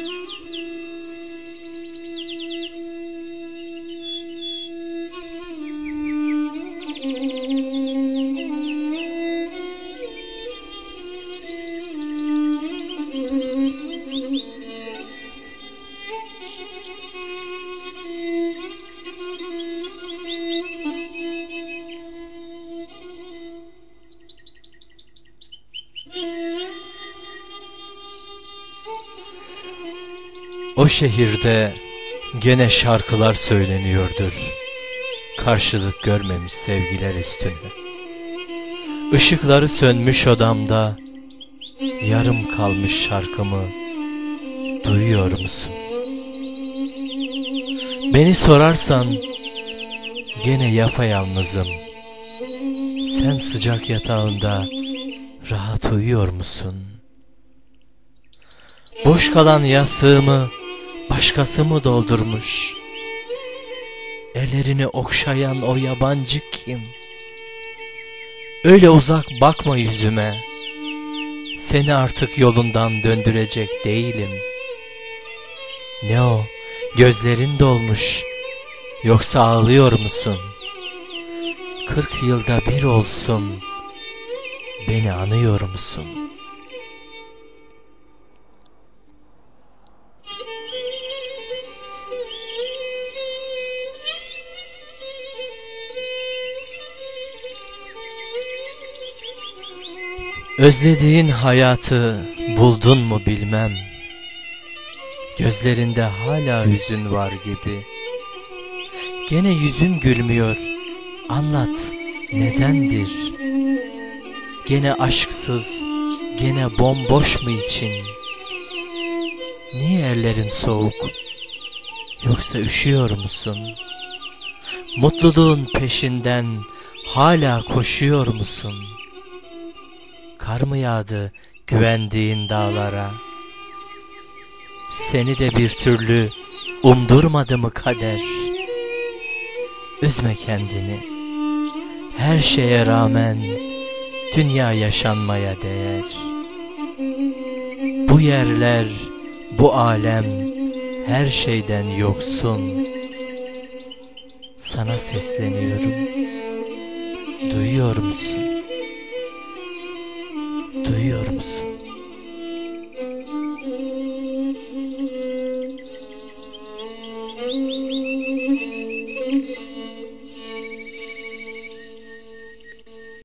you. O şehirde gene şarkılar söyleniyordur. Karşılık görmemiş sevgiler üstüne. Işıkları sönmüş odamda yarım kalmış şarkımı duyuyor musun? Beni sorarsan gene yapayalnızım. Sen sıcak yatağında rahat uyuyor musun? Boş kalan yastığımı başkası mı doldurmuş? Ellerini okşayan o yabancı kim? Öyle uzak bakma yüzüme. Seni artık yolundan döndürecek değilim. Ne o? Gözlerin dolmuş. Yoksa ağlıyor musun? Kırk yılda bir olsun. Beni anıyor musun?'' Özlediğin hayatı buldun mu bilmem. Gözlerinde hala hüzün var gibi. Gene yüzün gülmüyor. Anlat nedendir? Gene aşksız, gene bomboş mu için? Niye ellerin soğuk? Yoksa üşüyor musun? Mutluluğun peşinden hala koşuyor musun?'' Kar mı yağdı güvendiğin dağlara? Seni de bir türlü umdurmadı mı kader? Üzme kendini. Her şeye rağmen dünya yaşanmaya değer. Bu yerler, bu alem her şeyden yoksun. Sana sesleniyorum. Duyuyor musun? Duyuyor musun?